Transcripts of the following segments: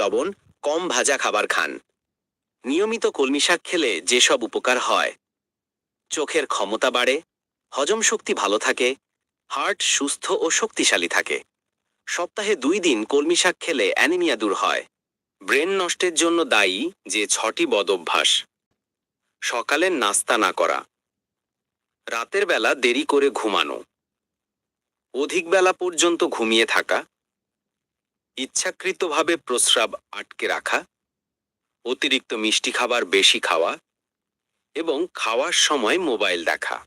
লবণ, কম ভাজা খাবার খান। নিয়মিত কলমি শাক খেলে যেসব উপকার হয়, চোখের ক্ষমতা বাড়ে, হজম শক্তি ভালো থাকে, হার্ট সুস্থ ও শক্তিশালী থাকে। সপ্তাহে দুই দিন কলমি শাক খেলে অ্যানিমিয়া দূর হয়। ব্রেন নষ্টের জন্য দায়ী যে ছটি বদভ্যাস সকালের নাস্তা না করা। রাতের বেলা দেরি করে ঘুমানো। অধিক বেলা পর্যন্ত ঘুমিয়ে থাকা। ইচ্ছাকৃতভাবে প্রস্রাব আটকে রাখা, অতিরিক্ত মিষ্টি খাবার বেশি খাওয়া এবং খাওয়ার সময় মোবাইল দেখা।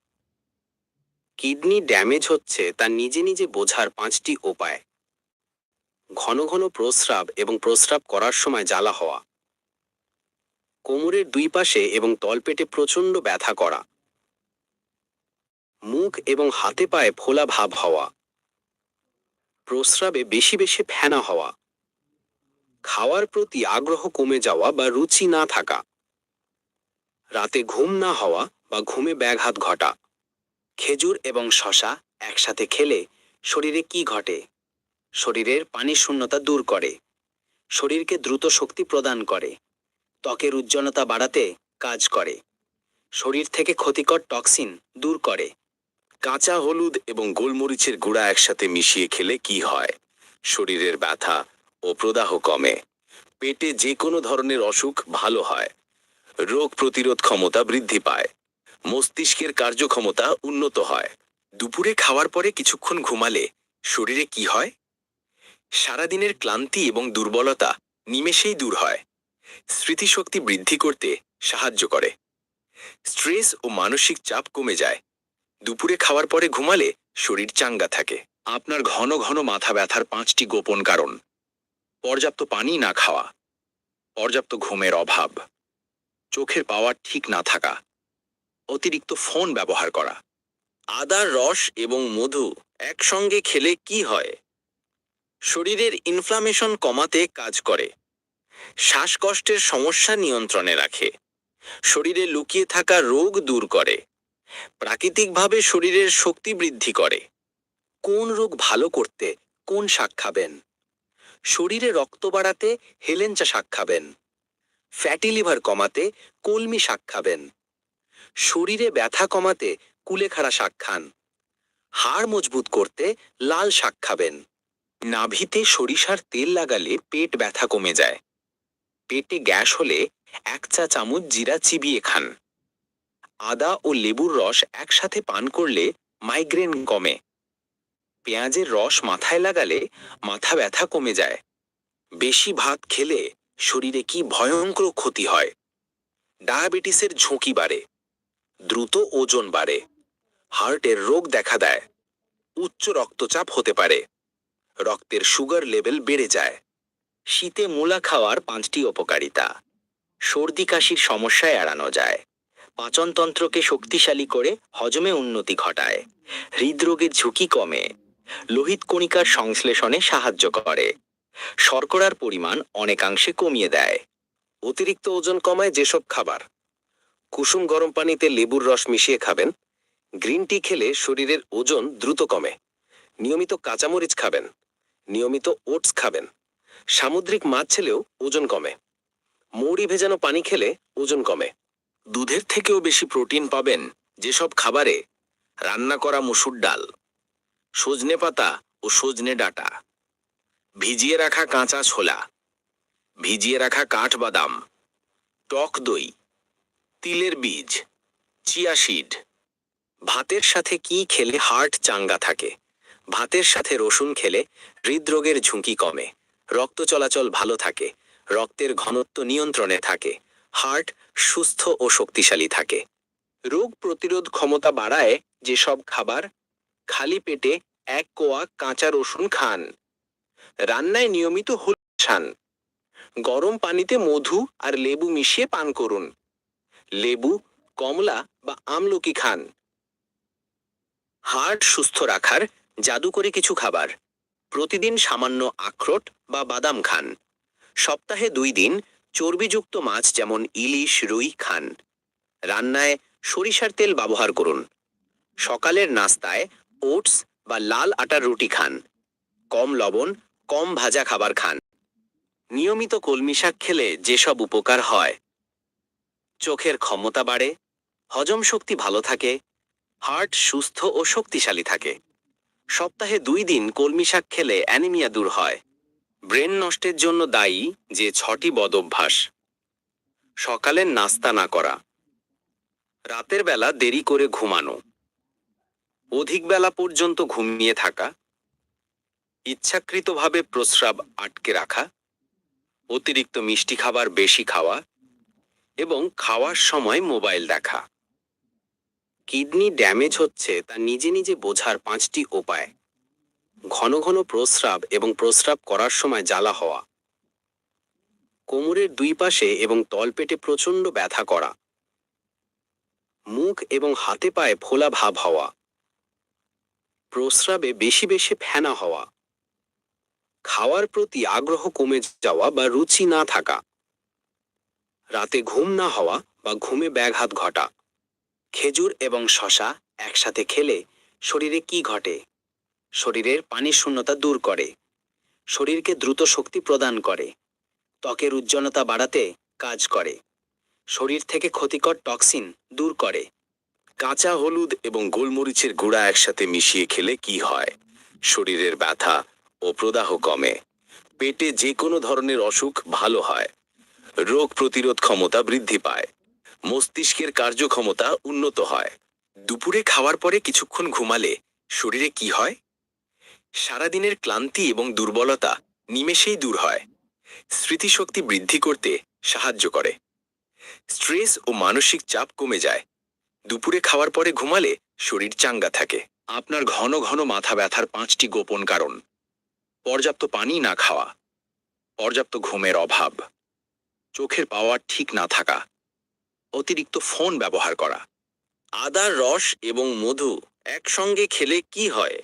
কিডনি ড্যামেজ হচ্ছে তা নিজে নিজে বোঝার পাঁচটি উপায়। ঘন ঘন প্রস্রাব এবং প্রস্রাব করার সময় জ্বালা হওয়া। কোমরের দুই পাশে এবং তলপেটে প্রচণ্ড ব্যথা করা। মুখ এবং হাতে পায়ে ফোলা ভাব হওয়া। প্রস্রাবে বেশি বেশি ফেনা হওয়া। খাওয়ার প্রতি আগ্রহ কমে যাওয়া বা রুচি না থাকা। রাতে ঘুম না হওয়া বা ঘুমে ব্যাঘাত ঘটা। খেজুর এবং শশা একসাথে খেলে শরীরে কি ঘটে? শরীরের পানি শূন্যতা দূর করে। শরীরকে দ্রুত শক্তি প্রদান করে। ত্বকের উজ্জ্বলতা বাড়াতে কাজ করে। শরীর থেকে ক্ষতিকর টক্সিন দূর করে। কাঁচা হলুদ এবং গোলমরিচের গুঁড়া একসাথে মিশিয়ে খেলে কি হয়? শরীরের ব্যথা ও প্রদাহ কমে। পেটে যে কোনো ধরনের অসুখ ভালো হয়। রোগ প্রতিরোধ ক্ষমতা বৃদ্ধি পায়। মস্তিষ্কের কার্যক্ষমতা উন্নত হয়। দুপুরে খাওয়ার পরে কিছুক্ষণ ঘুমালে শরীরে কি হয়? সারাদিনের ক্লান্তি এবং দুর্বলতা নিমেষেই দূর হয়। স্মৃতিশক্তি বৃদ্ধি করতে সাহায্য করে। স্ট্রেস ও মানসিক চাপ কমে যায়। দুপুরে খাওয়ার পরে ঘুমালে শরীর চাঙ্গা থাকে। আপনার ঘন ঘন মাথা ব্যথার পাঁচটি গোপন কারণ। পর্যাপ্ত পানি না খাওয়া। পর্যাপ্ত ঘুমের অভাব। চোখের পাওয়ার ঠিক না থাকা। অতিরিক্ত ফোন ব্যবহার করা। আদার রস এবং মধু একসঙ্গে খেলে কি হয়? শরীরের ইনফ্লামেশন কমাতে কাজ করে। শ্বাসকষ্টের সমস্যা নিয়ন্ত্রণে রাখে। শরীরে লুকিয়ে থাকা রোগ দূর করে। প্রাকৃতিকভাবে শরীরের শক্তি বৃদ্ধি করে। কোন রোগ ভালো করতে কোন শাক খাবেন? শরীরে রক্ত বাড়াতে হেলেঞ্চা শাক খাবেন। ফ্যাটি লিভার কমাতে কলমি শাক খাবেন। শরীরে ব্যথা কমাতে কুলেখাড়া শাক খান। হাড় মজবুত করতে লাল শাক খাবেন। নাভিতে সরিষার তেল লাগালে পেট ব্যথা কমে যায়। পেটে গ্যাস হলে এক চা চামচ জিরা চিবিয়ে খান। আদা ও লেবুর রস একসাথে পান করলে মাইগ্রেন কমে। পেঁয়াজের রস মাথায় লাগালে মাথা ব্যথা কমে যায়। বেশি ভাত খেলে শরীরে কি ভয়ঙ্কর ক্ষতি হয়? ডায়াবেটিসের ঝুঁকি বাড়ে, দ্রুত ওজন বাড়ে, হার্টের রোগ দেখা দেয়, উচ্চ রক্তচাপ হতে পারে, রক্তের সুগার লেভেল বেড়ে যায়। শীতে মূলা খাওয়ার পাঁচটি উপকারিতা, সর্দি কাশির সমস্যা এড়ানো যায়। পাচনতন্ত্রকে শক্তিশালী করে হজমে উন্নতি ঘটায়। হৃদরোগের ঝুঁকি কমে। লোহিত কণিকার সংশ্লেষণে সাহায্য করে। শর্করার পরিমাণ অনেকাংশে কমিয়ে দেয়। অতিরিক্ত ওজন কমায় যেসব খাবার। কুসুম গরম পানিতে লেবুর রস মিশিয়ে খাবেন। গ্রিন টি খেলে শরীরের ওজন দ্রুত কমে। নিয়মিত কাঁচামরিচ খাবেন। নিয়মিত ওটস খাবেন। সামুদ্রিক মাছ খেলেও ওজন কমে। মৌরি ভেজানো পানি খেলে ওজন কমে। দুধের থেকেও বেশি প্রোটিন পাবেন যেসব খাবারে রান্না করা মসুর ডাল, সজনে পাতা ও সজনে ডাটা। ভিজিয়ে রাখা কাঁচা ছোলা, ভিজিয়ে রাখা কাঠ বাদাম টক দই, তিলের বীজ, চিয়া সিড। ভাতের সাথে কি খেলে হার্ট চাঙ্গা থাকে? ভাতের সাথে রসুন খেলে হৃদরোগের ঝুঁকি কমে, রক্ত চলাচল ভালো থাকে, রক্তের ঘনত্ব নিয়ন্ত্রণে থাকে, হার্ট সুস্থ ও শক্তিশালী থাকে। রোগ প্রতিরোধ ক্ষমতা বাড়ায় যেসব খাবার খালি পেটে এক কোয়া কাঁচা রসুন খান। রান্নায় নিয়মিত হলুদ খান গরম পানিতে মধু আর লেবু মিশিয়ে পান করুন। লেবু, কমলা বা আমলকি খান। হার্ট সুস্থ রাখার জাদু করে কিছু খাবার। প্রতিদিন সামান্য আখরোট বা বাদাম খান। সপ্তাহে দুই দিন চর্বিযুক্ত মাছ যেমন ইলিশ, রুই, খান। রান্নায় সরিষার তেল ব্যবহার করুন। সকালের নাস্তায় ওটস বা লাল আটার রুটি খান। কম লবণ, কম ভাজা খাবার খান। নিয়মিত কলমি শাক খেলে যেসব উপকার হয়, চোখের ক্ষমতা বাড়ে, হজম শক্তি ভালো থাকে, হার্ট সুস্থ ও শক্তিশালী থাকে। সপ্তাহে দুই দিন কলমি শাক খেলে অ্যানিমিয়া দূর হয়। ব্রেন নষ্টের জন্য দায়ী যে ছটি বদভ্যাস। সকালের নাস্তা না করা। রাতের বেলা দেরি করে ঘুমানো। অধিক বেলা পর্যন্ত ঘুমিয়ে থাকা। ইচ্ছাকৃতভাবে প্রস্রাব আটকে রাখা। অতিরিক্ত মিষ্টি খাবার বেশি খাওয়া। এবং খাওয়ার সময় মোবাইল দেখা। কিডনি ড্যামেজ হচ্ছে তা নিজে নিজে বোঝার পাঁচটি উপায়। ঘন ঘন প্রস্রাব এবং প্রস্রাব করার সময় জ্বালা হওয়া। কোমরের দুই পাশে এবং তলপেটে প্রচণ্ড ব্যথা করা। মুখ এবং হাতে পায়ে ফোলা ভাব হওয়া। প্রস্রাবে বেশি বেশি ফেনা হওয়া। খাওয়ার প্রতি আগ্রহ কমে যাওয়া বা রুচি না থাকা। রাতে ঘুম না হওয়া বা ঘুমে ব্যাঘাত ঘটা। খেজুর এবং শশা একসাথে খেলে শরীরে কি ঘটে? শরীরের পানির শূন্যতা দূর করে, শরীরকে দ্রুত শক্তি প্রদান করে, ত্বকের উজ্জ্বলতা বাড়াতে কাজ করে, শরীর থেকে ক্ষতিকর টক্সিন দূর করে। কাঁচা হলুদ এবং গোলমরিচের গুঁড়া একসাথে মিশিয়ে খেলে কি হয়? শরীরের ব্যথা ও প্রদাহ কমে। পেটে যে কোনো ধরনের অসুখ ভালো হয়। রোগ প্রতিরোধ ক্ষমতা বৃদ্ধি পায়। মস্তিষ্কের কার্যক্ষমতা উন্নত হয়। দুপুরে খাওয়ার পরে কিছুক্ষণ ঘুমালে শরীরে কি হয়? সারাদিনের ক্লান্তি এবং দুর্বলতা নিমেষেই দূর হয়। স্মৃতিশক্তি বৃদ্ধি করতে সাহায্য করে। স্ট্রেস ও মানসিক চাপ কমে যায়। দুপুরে খাওয়ার পরে ঘুমালে শরীর চাঙ্গা থাকে। আপনার ঘন ঘন মাথা ব্যথার পাঁচটি গোপন কারণ। পর্যাপ্ত পানি না খাওয়া। পর্যাপ্ত ঘুমের অভাব। চোখের পাওয়ার ঠিক না থাকা। অতিরিক্ত ফোন ব্যবহার করা। আদার রস এবং মধু একসঙ্গে খেলে কি হয়?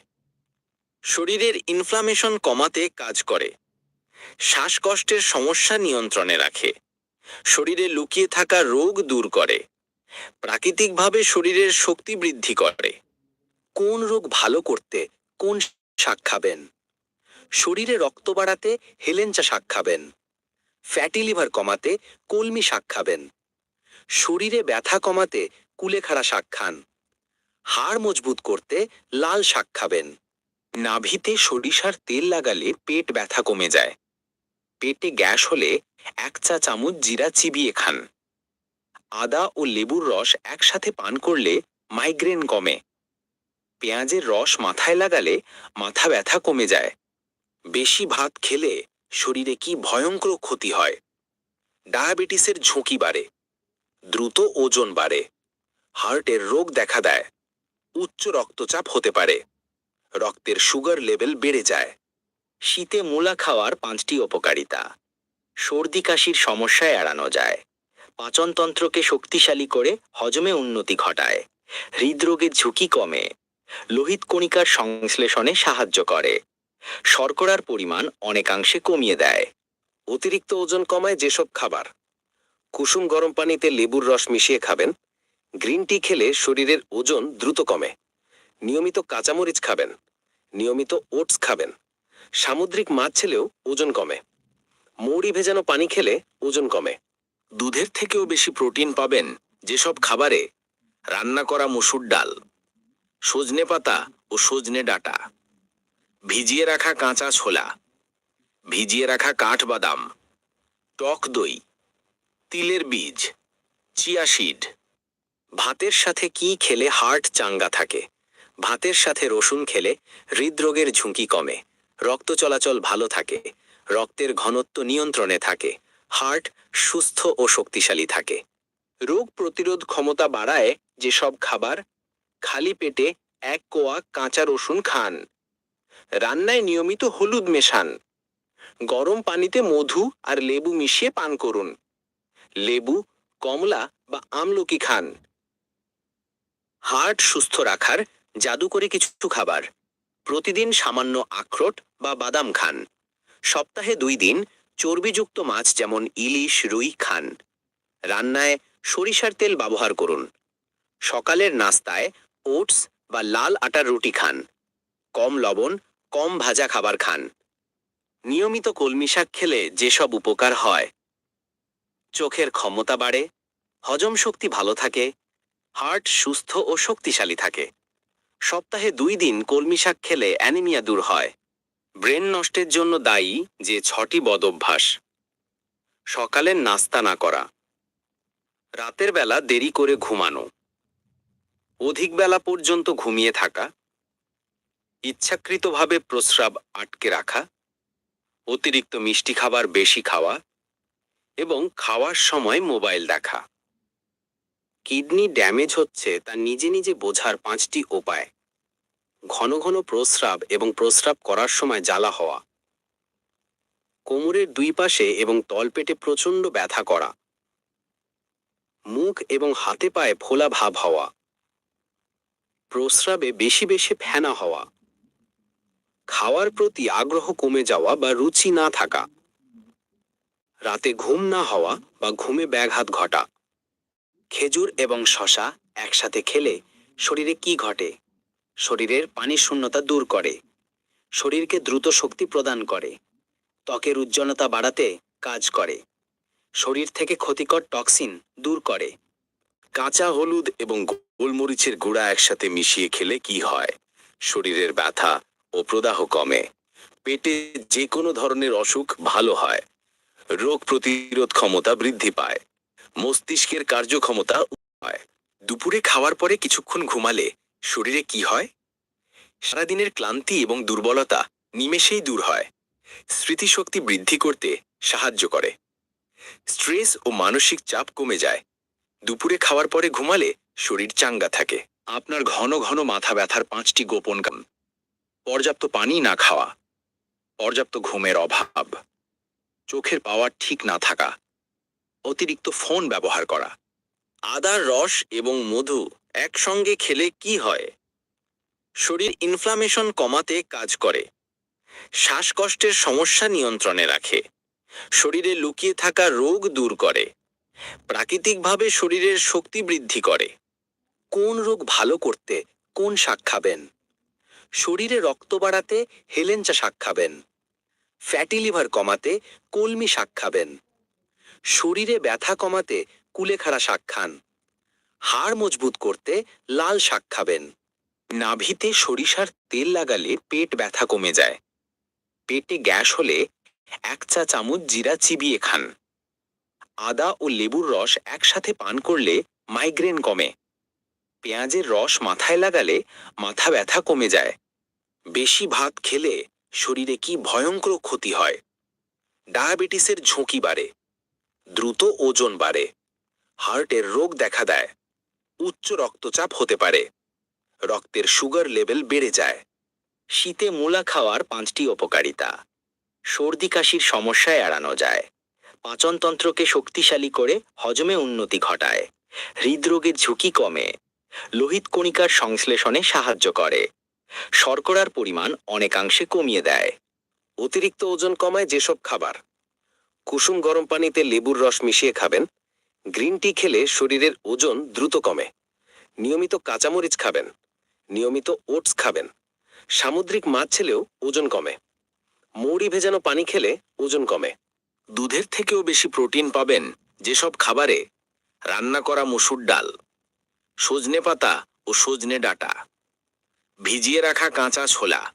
শরীরের ইনফ্লামেশন কমাতে কাজ করে। শ্বাসকষ্টের সমস্যা নিয়ন্ত্রণে রাখে। শরীরে লুকিয়ে থাকা রোগ দূর করে। প্রাকৃতিকভাবে শরীরের শক্তি বৃদ্ধি করে। কোন রোগ ভালো করতে কোন শাক খাবেন? শরীরে রক্ত বাড়াতে হেলেঞ্চা শাক খাবেন। ফ্যাটি লিভার কমাতে কলমি শাক খাবেন। শরীরে ব্যথা কমাতে কুলেখাড়া শাক খান। হাড় মজবুত করতে লাল শাক খাবেন। নাভিতে সরিষার তেল লাগালে পেট ব্যথা কমে যায়। পেটে গ্যাস হলে এক চা চামচ জিরা চিবিয়ে খান। আদা ও লেবুর রস একসাথে পান করলে মাইগ্রেন কমে। পেঁয়াজের রস মাথায় লাগালে মাথা ব্যথা কমে যায়। বেশি ভাত খেলে শরীরে কি ভয়ঙ্কর ক্ষতি হয়? ডায়াবেটিসের ঝুঁকি বাড়ে। দ্রুত ওজন বাড়ে। হার্টের রোগ দেখা দেয়। উচ্চ রক্তচাপ হতে পারে। রক্তের সুগার লেভেল বেড়ে যায়। শীতে মূলা খাওয়ার পাঁচটি উপকারিতা। সর্দি কাশির সমস্যা এড়ানো যায়। পাচনতন্ত্রকে শক্তিশালী করে হজমে উন্নতি ঘটায়। হৃদরোগের ঝুঁকি কমে। লোহিত কণিকার সংশ্লেষণে সাহায্য করে। শর্করার পরিমাণ অনেকাংশে কমিয়ে দেয়। অতিরিক্ত ওজন কমায় যেসব খাবার। কুসুম গরম পানিতে লেবুর রস মিশিয়ে খাবেন। গ্রিন টি খেলে শরীরের ওজন দ্রুত কমে। নিয়মিত কাঁচামরিচ খাবেন, নিয়মিত ওটস খাবেন। সামুদ্রিক মাছ খেলেও ওজন কমে। মৌরি ভেজানো পানি খেলে ওজন কমে। দুধের থেকেও বেশি প্রোটিন পাবেন যেসব খাবারে রান্না করা মসুর ডাল, সজনে পাতা ও সজনে ডাটা। ভিজিয়ে রাখা কাঁচা ছোলা, ভিজিয়ে রাখা কাঠবাদাম, টক দই, তিলের বীজ, চিয়া সিড। ভাতের সাথে কি খেলে হার্ট চাঙ্গা থাকে? ভাতের সাথে রসুন খেলে হৃদরোগের ঝুঁকি কমে, রক্ত চলাচল ভালো থাকে, রক্তের ঘনত্ব নিয়ন্ত্রণে থাকে, হার্ট সুস্থ ও শক্তিশালী থাকে। রোগ প্রতিরোধ ক্ষমতা বাড়ায় যেসব খাবার খালি পেটে এক কোয়া কাঁচা রসুন খান। রান্নায় নিয়মিত হলুদ মেশান। গরম পানিতে মধু আর লেবু মিশিয়ে পান করুন। লেবু, কমলা বা আমলকি খান। হার্ট সুস্থ রাখার জাদুকরি কিছু খাবার। প্রতিদিন সামান্য আখরোট বা বাদাম খান। সপ্তাহে দুই দিন চর্বিযুক্ত মাছ যেমন ইলিশ, রুই খান। রান্নায় সরিষার তেল ব্যবহার করুন। সকালের নাস্তায় ওটস বা লাল আটার রুটি খান। কম লবণ, কম ভাজা খাবার খান। নিয়মিত কলমি শাক খেলে যেসব উপকার হয়। চোখের ক্ষমতা বাড়ে, হজম শক্তি ভালো থাকে, হার্ট সুস্থ ও শক্তিশালী থাকে। সপ্তাহে দুই দিন কলমি শাক খেলে অ্যানিমিয়া দূর হয়। ব্রেন নষ্টের জন্য দায়ী যে ছটি বদভ্যাস সকালের নাস্তা না করা। রাতের বেলা দেরি করে ঘুমানো। অধিক বেলা পর্যন্ত ঘুমিয়ে থাকা। ইচ্ছাকৃতভাবে প্রস্রাব আটকে রাখা। অতিরিক্ত মিষ্টি খাবার বেশি খাওয়া। এবং খাওয়ার সময় মোবাইল দেখা। কিডনি ড্যামেজ হচ্ছে তা নিজে নিজে বোঝার পাঁচটি উপায়। ঘন ঘন প্রস্রাব এবং প্রস্রাব করার সময় জ্বালা হওয়া। কোমরের দুই পাশে এবং তলপেটে প্রচণ্ড ব্যথা করা। মুখ এবং হাতে পায়ে ফোলা ভাব হওয়া। প্রস্রাবে বেশি বেশি ফেনা হওয়া। খাওয়ার প্রতি আগ্রহ কমে যাওয়া বা রুচি না থাকা। রাতে ঘুম না হওয়া বা ঘুমে ব্যাঘাত ঘটা। খেজুর এবং শশা একসাথে খেলে শরীরে কি ঘটে? শরীরের পানি শূন্যতা দূর করে। শরীরকে দ্রুত শক্তি প্রদান করে। ত্বকের উজ্জ্বলতা বাড়াতে কাজ করে। শরীর থেকে ক্ষতিকর টক্সিন দূর করে। কাঁচা হলুদ এবং গোলমরিচের গুঁড়া একসাথে মিশিয়ে খেলে কি হয়? শরীরের ব্যথা ও প্রদাহ কমে। পেটে যে কোনো ধরনের অসুখ ভালো হয়। রোগ প্রতিরোধ ক্ষমতা বৃদ্ধি পায়। মস্তিষ্কের কার্যক্ষমতা হয়। দুপুরে খাওয়ার পরে কিছুক্ষণ ঘুমালে শরীরে কি হয়? সারাদিনের ক্লান্তি এবং দুর্বলতা নিমেষেই দূর হয়। স্মৃতিশক্তি বৃদ্ধি করতে সাহায্য করে। স্ট্রেস ও মানসিক চাপ কমে যায়। দুপুরে খাওয়ার পরে ঘুমালে শরীর চাঙ্গা থাকে। আপনার ঘন ঘন মাথা ব্যথার পাঁচটি গোপন কাম পর্যাপ্ত পানি না খাওয়া। পর্যাপ্ত ঘুমের অভাব। চোখের পাওয়ার ঠিক না থাকা। অতিরিক্ত ফোন ব্যবহার করা। আদার রস এবং মধু একসঙ্গে খেলে কি হয়? শরীর ইনফ্লামেশন কমাতে কাজ করে। শ্বাসকষ্টের সমস্যা নিয়ন্ত্রণে রাখে। শরীরে লুকিয়ে থাকা রোগ দূর করে। প্রাকৃতিকভাবে শরীরের শক্তি বৃদ্ধি করে। কোন রোগ ভালো করতে কোন শাক খাবেন? শরীরে রক্ত বাড়াতে হেলেঞ্চা শাক খাবেন। ফ্যাটি লিভার কমাতে কলমি শাক খাবেন। শরীরে ব্যথা কমাতে কুলেখাড়া শাক খান। হাড় মজবুত করতে লাল শাক খাবেন। নাভিতে সরিষার তেল লাগালে পেট ব্যথা কমে যায়। পেটে গ্যাস হলে এক চা চামচ জিরা চিবিয়ে খান। আদা ও লেবুর রস একসাথে পান করলে মাইগ্রেন কমে। পেঁয়াজের রস মাথায় লাগালে মাথা ব্যথা কমে যায়। বেশি ভাত খেলে শরীরে কি ভয়ঙ্কর ক্ষতি হয়? ডায়াবেটিসের ঝুঁকি বাড়ে। দ্রুত ওজন বাড়ে। হার্টের রোগ দেখা দেয়। উচ্চ রক্তচাপ হতে পারে। রক্তের সুগার লেভেল বেড়ে যায়। শীতে মূলা খাওয়ার পাঁচটি উপকারিতা। সর্দি কাশির সমস্যা এড়ানো যায়। পাচনতন্ত্রকে শক্তিশালী করে হজমে উন্নতি ঘটায়। হৃদরোগের ঝুঁকি কমে। লোহিত কণিকার সংশ্লেষণে সাহায্য করে। শর্করার পরিমাণ অনেকাংশে কমিয়ে দেয়। অতিরিক্ত ওজন কমায় যেসব খাবার। কুসুম গরম পানিতে লেবুর রস মিশিয়ে খাবেন। গ্রিন টি খেলে শরীরের ওজন দ্রুত কমে। নিয়মিত কাঁচামরিচ খাবেন। নিয়মিত ওটস খাবেন। সামুদ্রিক মাছ খেলেও ওজন কমে। মৌরি ভেজানো পানি খেলে ওজন কমে। দুধের থেকেও বেশি প্রোটিন পাবেন যেসব খাবারে রান্না করা মসুর ডাল, সজনে পাতা ও সজনে ডাটা। ভিজিয়ে রাখা কাঁচা ছোলা,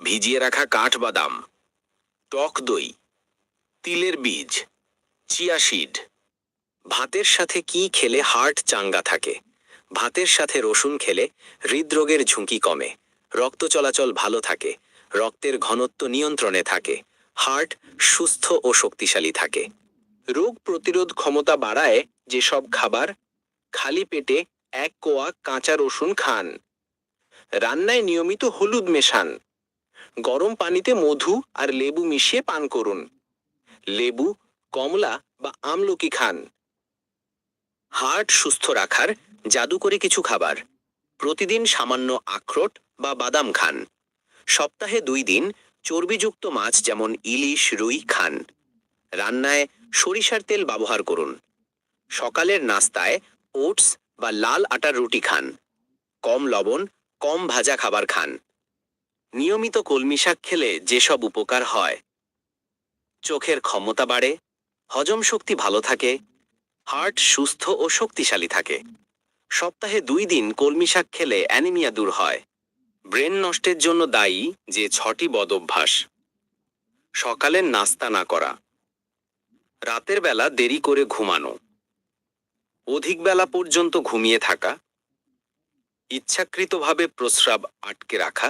ভিজিয়ে রাখা কাঠবাদাম, টক দই। তিলের বীজ, চিয়া সিড। ভাতের সাথে কি খেলে হার্ট চাঙ্গা থাকে? ভাতের সাথে রসুন খেলে হৃদরোগের ঝুঁকি কমে, রক্ত চলাচল ভালো থাকে, রক্তের ঘনত্ব নিয়ন্ত্রণে থাকে, হার্ট সুস্থ ও শক্তিশালী থাকে। রোগ প্রতিরোধ ক্ষমতা বাড়ায় যেসব খাবার খালি পেটে এক কোয়া কাঁচা রসুন খান। রান্নায় নিয়মিত হলুদ মেশান। গরম পানিতে মধু আর লেবু মিশিয়ে পান করুন। লেবু, কমলা বা আমলকি খান। হার্ট সুস্থ রাখার জাদুকরি কিছু খাবার। প্রতিদিন সামান্য আখরোট বা বাদাম খান। সপ্তাহে দুই দিন চর্বিযুক্ত মাছ যেমন ইলিশ, রুই খান। রান্নায় সরিষার তেল ব্যবহার করুন। সকালের নাস্তায় ওটস বা লাল আটার রুটি খান। কম লবণ, কম ভাজা খাবার খান। নিয়মিত কলমি শাক খেলে যেসব উপকার হয় চোখের ক্ষমতা বাড়ে, হজম শক্তি ভালো থাকে, হার্ট সুস্থ ও শক্তিশালী থাকে। সপ্তাহে দুই দিন কলমি শাক খেলে অ্যানিমিয়া দূর হয়। ব্রেন নষ্টের জন্য দায়ী যে ছটি বদভ্যাস সকালের নাস্তা না করা। রাতের বেলা দেরি করে ঘুমানো। অধিক বেলা পর্যন্ত ঘুমিয়ে থাকা। ইচ্ছাকৃতভাবে প্রস্রাব আটকে রাখা।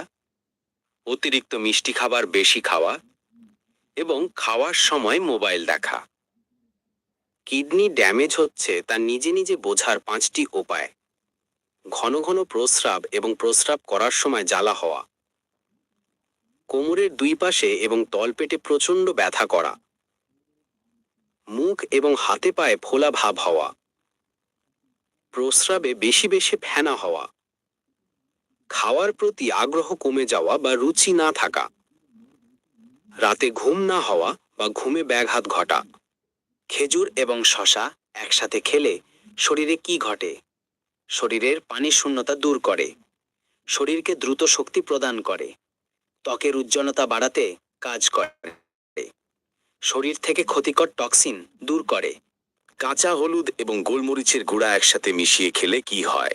অতিরিক্ত মিষ্টি খাবার বেশি খাওয়া। এবং খাওয়ার সময় মোবাইল দেখা। কিডনি ড্যামেজ হচ্ছে তা নিজে নিজে বোঝার পাঁচটি উপায়। ঘন ঘন প্রস্রাব এবং প্রস্রাব করার সময় জ্বালা হওয়া। কোমরের দুই পাশে এবং তলপেটে প্রচণ্ড ব্যথা করা। মুখ এবং হাতে পায়ে ফোলা ভাব হওয়া। প্রস্রাবে বেশি বেশি ফেনা হওয়া। খাওয়ার প্রতি আগ্রহ কমে যাওয়া বা রুচি না থাকা। রাতে ঘুম না হওয়া বা ঘুমে ব্যাঘাত ঘটা। খেজুর এবং শশা একসাথে খেলে শরীরে কি ঘটে? শরীরের পানি শূন্যতা দূর করে। শরীরকে দ্রুত শক্তি প্রদান করে। ত্বকের উজ্জ্বলতা বাড়াতে কাজ করে। শরীর থেকে ক্ষতিকর টক্সিন দূর করে। কাঁচা হলুদ এবং গোলমরিচের গুঁড়া একসাথে মিশিয়ে খেলে কি হয়?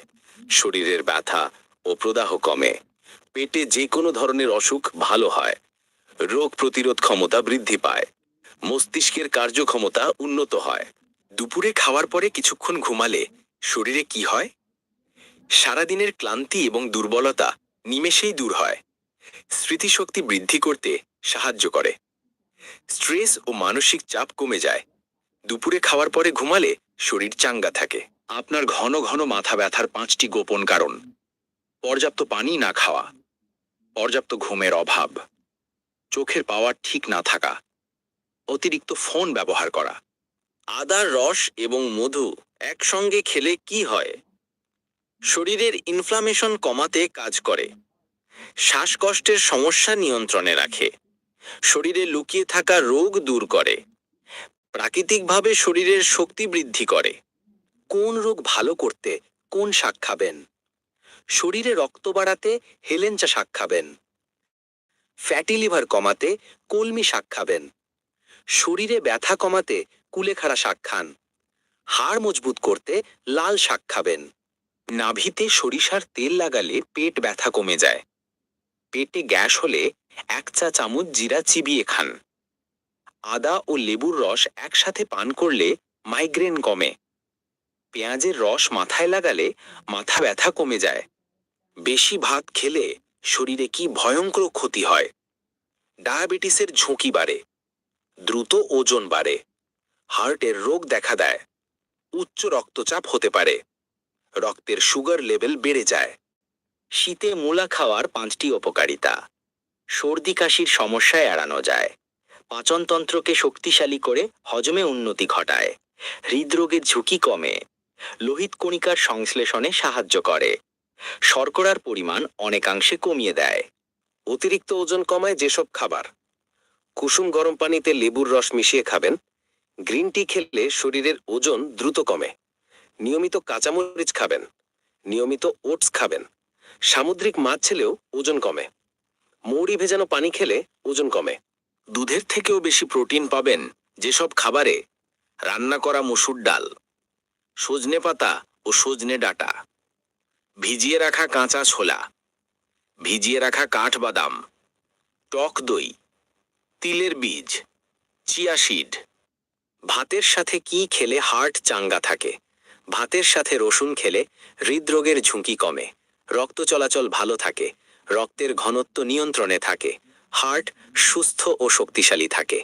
শরীরের ব্যথা ও প্রদাহ কমে। পেটে যে কোনো ধরনের অসুখ ভালো হয়। রোগ প্রতিরোধ ক্ষমতা বৃদ্ধি পায়। মস্তিষ্কের কার্যক্ষমতা উন্নত হয়। দুপুরে খাওয়ার পরে কিছুক্ষণ ঘুমালে শরীরে কি হয়? সারাদিনের ক্লান্তি এবং দুর্বলতা নিমেষেই দূর হয়। স্মৃতিশক্তি বৃদ্ধি করতে সাহায্য করে। স্ট্রেস ও মানসিক চাপ কমে যায়। দুপুরে খাওয়ার পরে ঘুমালে শরীর চাঙ্গা থাকে। আপনার ঘন ঘন মাথা ব্যথার পাঁচটি গোপন কারণ। পর্যাপ্ত পানি না খাওয়া। পর্যাপ্ত ঘুমের অভাব। চোখের পাওয়ার ঠিক না থাকা। অতিরিক্ত ফোন ব্যবহার করা। আদার রস এবং মধু একসঙ্গে খেলে কি হয়? শরীরের ইনফ্লামেশন কমাতে কাজ করে। শ্বাসকষ্টের সমস্যা নিয়ন্ত্রণে রাখে। শরীরে লুকিয়ে থাকা রোগ দূর করে। প্রাকৃতিকভাবে শরীরের শক্তি বৃদ্ধি করে। কোন রোগ ভালো করতে কোন শাক খাবেন? শরীরে রক্ত বাড়াতে হেলেঞ্চা শাক খাবেন। ফ্যাটি লিভার কমাতে কলমি শাক খাবেন। শরীরে ব্যথা কমাতে কুলেখাড়া শাক খান। হাড় মজবুত করতে লাল শাক খাবেন। নাভিতে সরিষার তেল লাগালে পেট ব্যথা কমে যায়। পেটে গ্যাস হলে এক চা চামচ জিরা চিবিয়ে খান। আদা ও লেবুর রস একসাথে পান করলে মাইগ্রেন কমে। পেঁয়াজের রস মাথায় লাগালে মাথা ব্যথা কমে যায়। বেশি ভাত খেলে শরীরে কি ভয়ঙ্কর ক্ষতি হয়? ডায়াবেটিসের ঝুঁকি বাড়ে, দ্রুত ওজন বাড়ে, হার্টের রোগ দেখা দেয়, উচ্চ রক্তচাপ হতে পারে, রক্তের সুগার লেভেল বেড়ে যায়। শীতে মূলা খাওয়ার পাঁচটি উপকারিতা। সর্দি কাশির সমস্যায় এড়ানো যায়। পাচনতন্ত্রকে শক্তিশালী করে হজমে উন্নতি ঘটায়। হৃদরোগের ঝুঁকি কমে। লোহিত কণিকার সংশ্লেষণে সাহায্য করে। শর্করার পরিমাণ অনেকাংশে কমিয়ে দেয়। অতিরিক্ত ওজন কমায় যেসব খাবার। কুসুম গরম পানিতে লেবুর রস মিশিয়ে খাবেন। গ্রিন টি খেলে শরীরের ওজন দ্রুত কমে। নিয়মিত কাঁচামরিচ খাবেন। নিয়মিত ওটস খাবেন। সামুদ্রিক মাছ খেলেও ওজন কমে। মৌরি ভেজানো পানি খেলে ওজন কমে। দুধের থেকেও বেশি প্রোটিন পাবেন যেসব খাবারে রান্না করা মসুর ডাল, সজনে পাতা ও সজনে ডাটা। ভিজিয়ে রাখা কাঁচা ছোলা, ভিজিয়ে রাখা কাঠবাদাম টক দই, তিলের বীজ, চিয়া সিড। ভাতের সাথে কি খেলে হার্ট চাঙ্গা থাকে? ভাতের সাথে রসুন খেলে হৃদরোগের ঝুঁকি কমে, রক্ত চলাচল ভালো থাকে, রক্তের ঘনত্ব নিয়ন্ত্রণে থাকে, হার্ট সুস্থ ও শক্তিশালী থাকে।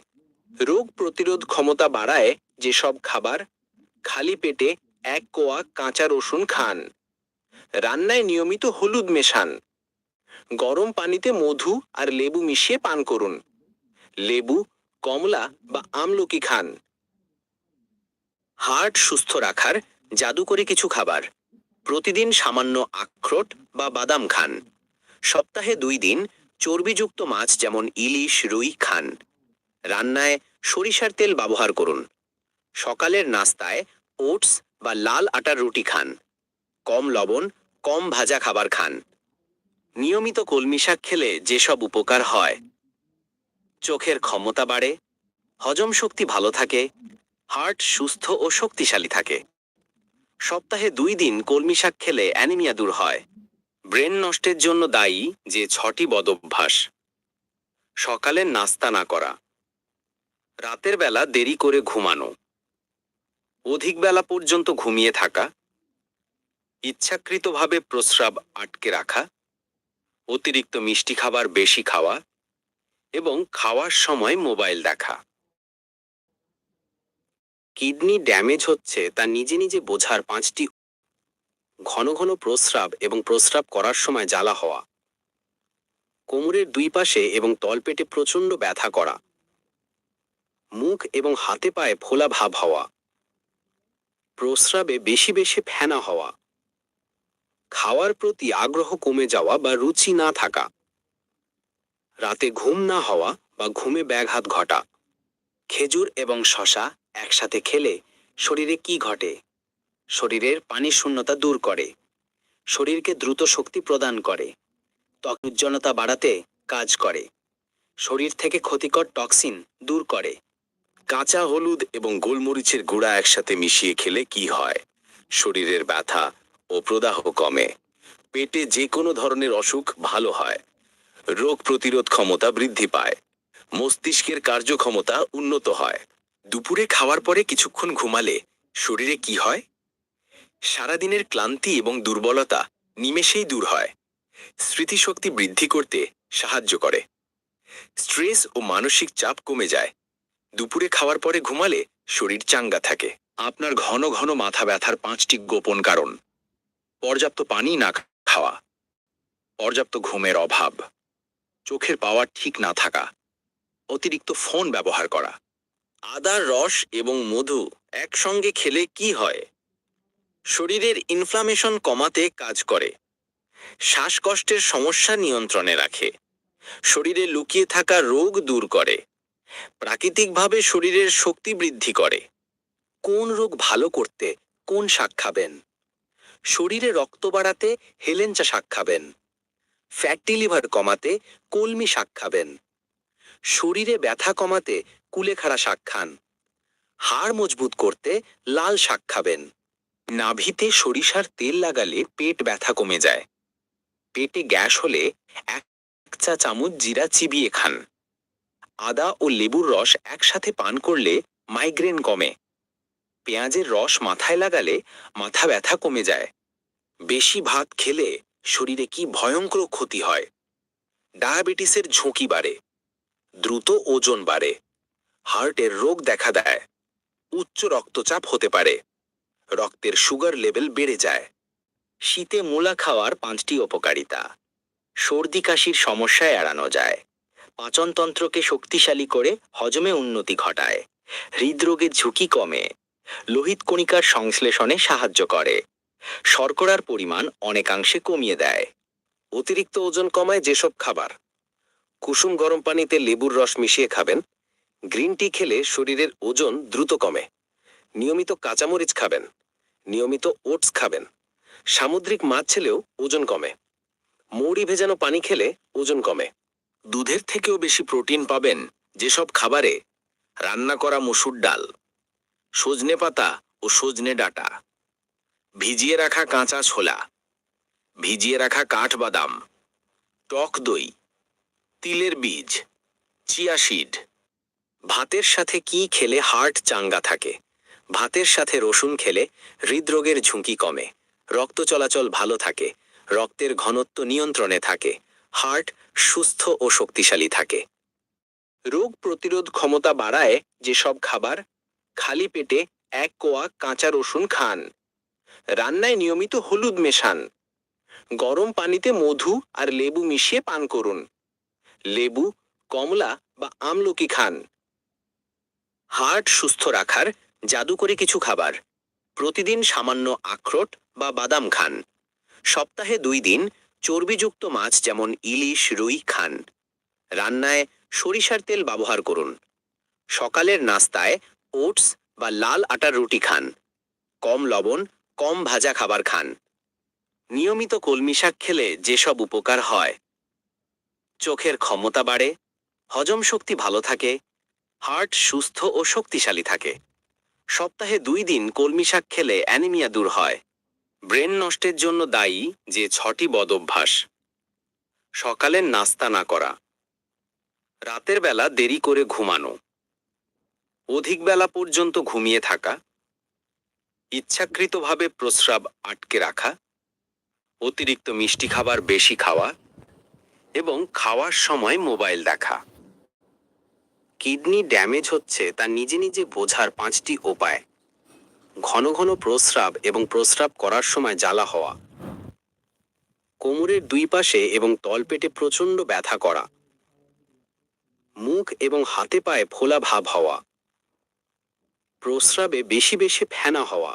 রোগ প্রতিরোধ ক্ষমতা বাড়ায় যেসব খাবার খালি পেটে এক কোয়া কাঁচা রসুন খান। রান্নায় নিয়মিত হলুদ মেশান। গরম পানিতে মধু আর লেবু মিশিয়ে পান করুন। লেবু, কমলা বা আমলকি খান। হার্ট সুস্থ রাখার জাদুকরি কিছু খাবার। প্রতিদিন সামান্য আখরোট বা বাদাম খান। সপ্তাহে দুই দিন চর্বিযুক্ত মাছ যেমন ইলিশ, রুই খান। রান্নায় সরিষার তেল ব্যবহার করুন। সকালের নাস্তায় ওটস বা লাল আটার রুটি খান। কম লবণ, কম ভাজা খাবার খান। নিয়মিত কলমি শাক খেলে যেসব উপকার হয়, চোখের ক্ষমতা বাড়ে, হজম শক্তি ভালো থাকে, হার্ট সুস্থ ও শক্তিশালী থাকে। সপ্তাহে দুই দিন কলমি শাক খেলে অ্যানিমিয়া দূর হয়। ব্রেন নষ্টের জন্য দায়ী যে ছটি বদভ্যাস সকালে নাস্তা না করা। রাতের বেলা দেরি করে ঘুমানো। অধিক বেলা পর্যন্ত ঘুমিয়ে থাকা। ইচ্ছাকৃতভাবে প্রস্রাব আটকে রাখা, অতিরিক্ত মিষ্টি খাবার বেশি খাওয়া এবং খাওয়ার সময় মোবাইল দেখা। কিডনি ড্যামেজ হচ্ছে তা নিজে নিজে বোঝার পাঁচটি ঘন ঘন প্রস্রাব এবং প্রস্রাব করার সময় জ্বালা হওয়া, কোমরের দুই পাশে এবং তলপেটে প্রচণ্ড ব্যথা করা, মুখ এবং হাতে পায়ে ফোলা ভাব হওয়া, প্রস্রাবে বেশি বেশি ফেনা হওয়া খাওয়ার প্রতি আগ্রহ কমে যাওয়া বা রুচি না থাকা। রাতে ঘুম না হওয়া বা ঘুমে ব্যাঘাত ঘটা। খেজুর এবং শশা একসাথে খেলে শরীরে কি ঘটে? শরীরের পানি শূন্যতা দূর করে। শরীরকে দ্রুত শক্তি প্রদান করে। ত্বক উজ্জ্বলতা বাড়াতে কাজ করে। শরীর থেকে ক্ষতিকর টক্সিন দূর করে। কাঁচা হলুদ এবং গোলমরিচের গুঁড়া একসাথে মিশিয়ে খেলে কি হয়? শরীরের ব্যথা ও প্রদাহ কমে। পেটে যে কোনো ধরনের অসুখ ভালো হয়। রোগ প্রতিরোধ ক্ষমতা বৃদ্ধি পায়। মস্তিষ্কের কার্যক্ষমতা উন্নত হয়। দুপুরে খাওয়ার পরে কিছুক্ষণ ঘুমালে শরীরে কি হয়? সারাদিনের ক্লান্তি এবং দুর্বলতা নিমেষেই দূর হয়। স্মৃতিশক্তি বৃদ্ধি করতে সাহায্য করে। স্ট্রেস ও মানসিক চাপ কমে যায়। দুপুরে খাওয়ার পরে ঘুমালে শরীর চাঙ্গা থাকে। আপনার ঘন ঘন মাথা ব্যথার পাঁচটি গোপন কারণ। পর্যাপ্ত পানি না খাওয়া, পর্যাপ্ত ঘুমের অভাব, চোখের পাওয়ার ঠিক না থাকা, অতিরিক্ত ফোন ব্যবহার করা, আদার রস এবং মধু একসঙ্গে খেলে কি হয়? শরীরের ইনফ্লামেশন কমাতে কাজ করে, শ্বাসকষ্টের সমস্যা নিয়ন্ত্রণে রাখে, শরীরে লুকিয়ে থাকা রোগ দূর করে, প্রাকৃতিকভাবে শরীরের শক্তি বৃদ্ধি করে। কোন রোগ ভালো করতে কোন শাক খাবেন? শরীরে রক্ত বাড়াতে হেলেঞ্চা শাক খাবেন। ফ্যাটি লিভার কমাতে কলমি শাক খাবেন। শরীরে ব্যথা কমাতে কুলেখাড়া শাক খান। হাড় মজবুত করতে লাল শাক খাবেন। নাভিতে সরিষার তেল লাগালে পেট ব্যথা কমে যায়। পেটে গ্যাস হলে এক চা চামচ জিরা চিবিয়ে খান। আদা ও লেবুর রস একসাথে পান করলে মাইগ্রেন কমে। পেঁয়াজের রস মাথায় লাগালে মাথা ব্যথা কমে যায়। বেশি ভাত খেলে শরীরে কি ভয়ঙ্কর ক্ষতি হয়? ডায়াবেটিসের ঝুঁকি বাড়ে, দ্রুত ওজন বাড়ে, হার্টের রোগ দেখা দেয়, উচ্চ রক্তচাপ হতে পারে, রক্তের সুগার লেভেল বেড়ে যায়। শীতে মূলা খাওয়ার পাঁচটি উপকারিতা, সর্দি কাশির সমস্যা এড়ানো যায়, পাচনতন্ত্রকে শক্তিশালী করে হজমে উন্নতি ঘটায়, হৃদরোগের ঝুঁকি কমে লোহিত কণিকার সংশ্লেষণে সাহায্য করে। শর্করার পরিমাণ অনেকাংশে কমিয়ে দেয়। অতিরিক্ত ওজন কমায় যেসব খাবার। কুসুম গরম পানিতে লেবুর রস মিশিয়ে খাবেন। গ্রিন টি খেলে শরীরের ওজন দ্রুত কমে। নিয়মিত কাঁচামরিচ খাবেন। নিয়মিত ওটস খাবেন। সামুদ্রিক মাছ খেলেও ওজন কমে। মৌরি ভেজানো পানি খেলে ওজন কমে। দুধের থেকেও বেশি প্রোটিন পাবেন যেসব খাবারে রান্না করা মসুর ডাল। সজনে পাতা ও সজনে ডাটা। ভিজিয়ে রাখা কাঁচা ছোলা। ভিজিয়ে রাখা কাঠবাদাম টক দই। তিলের বীজ। Chia seed. ভাতের সাথে কি খেলে হার্ট চাঙ্গা থাকে? ভাতের সাথে রসুন খেলে হৃদরোগের ঝুঁকি কমে। রক্ত চলাচল ভালো থাকে। রক্তের ঘনত্ব নিয়ন্ত্রণে থাকে। হার্ট সুস্থ ও শক্তিশালী থাকে। রোগ প্রতিরোধ ক্ষমতা বাড়ায় যেসব খাবার খালি পেটে এক কোয়া কাঁচা রসুন খান। রান্নায় নিয়মিত হলুদ মেশান। গরম পানিতে মধু আর লেবু মিশিয়ে পান করুন। লেবু, কমলা বা আমলকি খান। হার্ট সুস্থ রাখার জাদু করে কিছু খাবার। প্রতিদিন সামান্য আখরোট বা বাদাম খান। সপ্তাহে দুই দিন চর্বিযুক্ত মাছ যেমন ইলিশ, রুই খান। রান্নায় সরিষার তেল ব্যবহার করুন। সকালের নাস্তায় ওটস বা লাল আটার রুটি খান। কম লবণ, কম ভাজা খাবার খান। নিয়মিত কলমি শাক খেলে যেসব উপকার হয়, চোখের ক্ষমতা বাড়ে, হজম শক্তি ভালো থাকে, হার্ট সুস্থ ও শক্তিশালী থাকে। সপ্তাহে দুই দিন কলমি শাক খেলে অ্যানিমিয়া দূর হয়। ব্রেন নষ্টের জন্য দায়ী যে ছটি বদভ্যাস সকালের নাস্তা না করা। রাতের বেলা দেরি করে ঘুমানো। অধিক বেলা পর্যন্ত ঘুমিয়ে থাকা, ইচ্ছাকৃতভাবে প্রস্রাব আটকে রাখা, অতিরিক্ত মিষ্টি খাবার বেশি খাওয়া এবং খাওয়ার সময় মোবাইল দেখা। কিডনি ড্যামেজ হচ্ছে তা নিজে নিজে বোঝার পাঁচটি উপায়। ঘন ঘন প্রস্রাব এবং প্রস্রাব করার সময় জ্বালা হওয়া। কোমরের দুই পাশে এবং তলপেটে প্রচণ্ড ব্যথা করা। মুখ এবং হাতে পায়ে ফোলা ভাব হওয়া। প্রস্রাবে বেশি বেশি ফেনা হওয়া,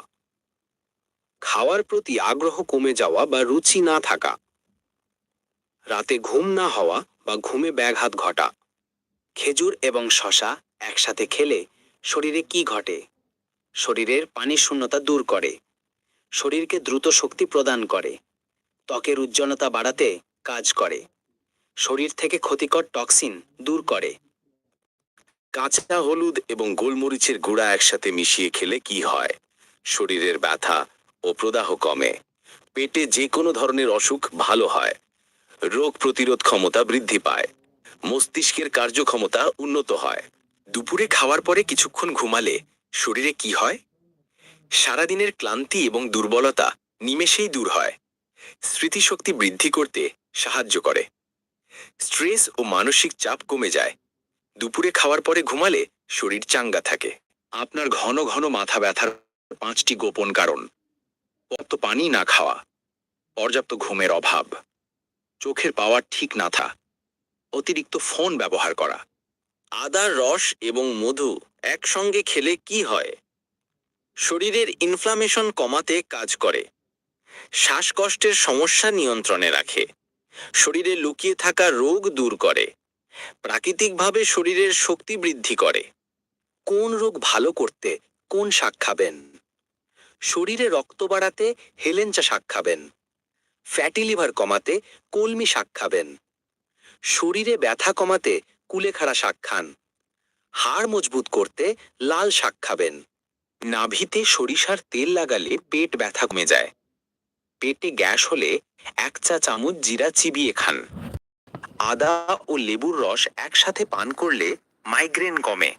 খাওয়ার প্রতি আগ্রহ কমে যাওয়া বা রুচি না থাকা, রাতে ঘুম না হওয়া বা ঘুমে ব্যাঘাত ঘটা, খেজুর এবং শশা একসাথে খেলে শরীরে কি ঘটে? শরীরের পানি শূন্যতা দূর করে, শরীরকে দ্রুত শক্তি প্রদান করে, ত্বকের উজ্জ্বলতা বাড়াতে কাজ করে, শরীর থেকে ক্ষতিকর টক্সিন দূর করে। কাঁচা হলুদ এবং গোলমরিচের গুঁড়া একসাথে মিশিয়ে খেলে কি হয়? শরীরের ব্যথা ও প্রদাহ কমে। পেটে যে কোনো ধরনের অসুখ ভালো হয়। রোগ প্রতিরোধ ক্ষমতা বৃদ্ধি পায়। মস্তিষ্কের কার্যক্ষমতা উন্নত হয়। দুপুরে খাওয়ার পরে কিছুক্ষণ ঘুমালে শরীরে কি হয়? সারাদিনের ক্লান্তি এবং দুর্বলতা নিমেষেই দূর হয়। স্মৃতিশক্তি বৃদ্ধি করতে সাহায্য করে। স্ট্রেস ও মানসিক চাপ কমে যায়। দুপুরে খাওয়ার পরে ঘুমালে শরীর চাঙ্গা থাকে। আপনার ঘন ঘন মাথা ব্যথার পাঁচটি গোপন কারণ। পর্যাপ্ত পানি না খাওয়া, পর্যাপ্ত ঘুমের অভাব, চোখের পাওয়ার ঠিক না থা অতিরিক্ত ফোন ব্যবহার করা, আদার রস এবং মধু একসঙ্গে খেলে কি হয়? শরীরের ইনফ্লামেশন কমাতে কাজ করে। শ্বাসকষ্টের সমস্যা নিয়ন্ত্রণে রাখে। শরীরে লুকিয়ে থাকা রোগ দূর করে। প্রাকৃতিকভাবে শরীরের শক্তি বৃদ্ধি করে। কোন রোগ ভালো করতে কোন শাক খাবেন? শরীরে রক্ত বাড়াতে হেলেঞ্চা শাক খাবেন। ফ্যাটি লিভার কমাতে কলমি শাক খাবেন। শরীরে ব্যথা কমাতে কুলেখাড়া শাক খান। হাড় মজবুত করতে লাল শাক খাবেন। নাভিতে সরিষার তেল লাগালে পেট ব্যথা কমে যায়। পেটে গ্যাস হলে এক চা চামচ জিরা চিবিয়ে খান। আদা ও লেবুর রস একসাথে পান করলে মাইগ্রেন কমে।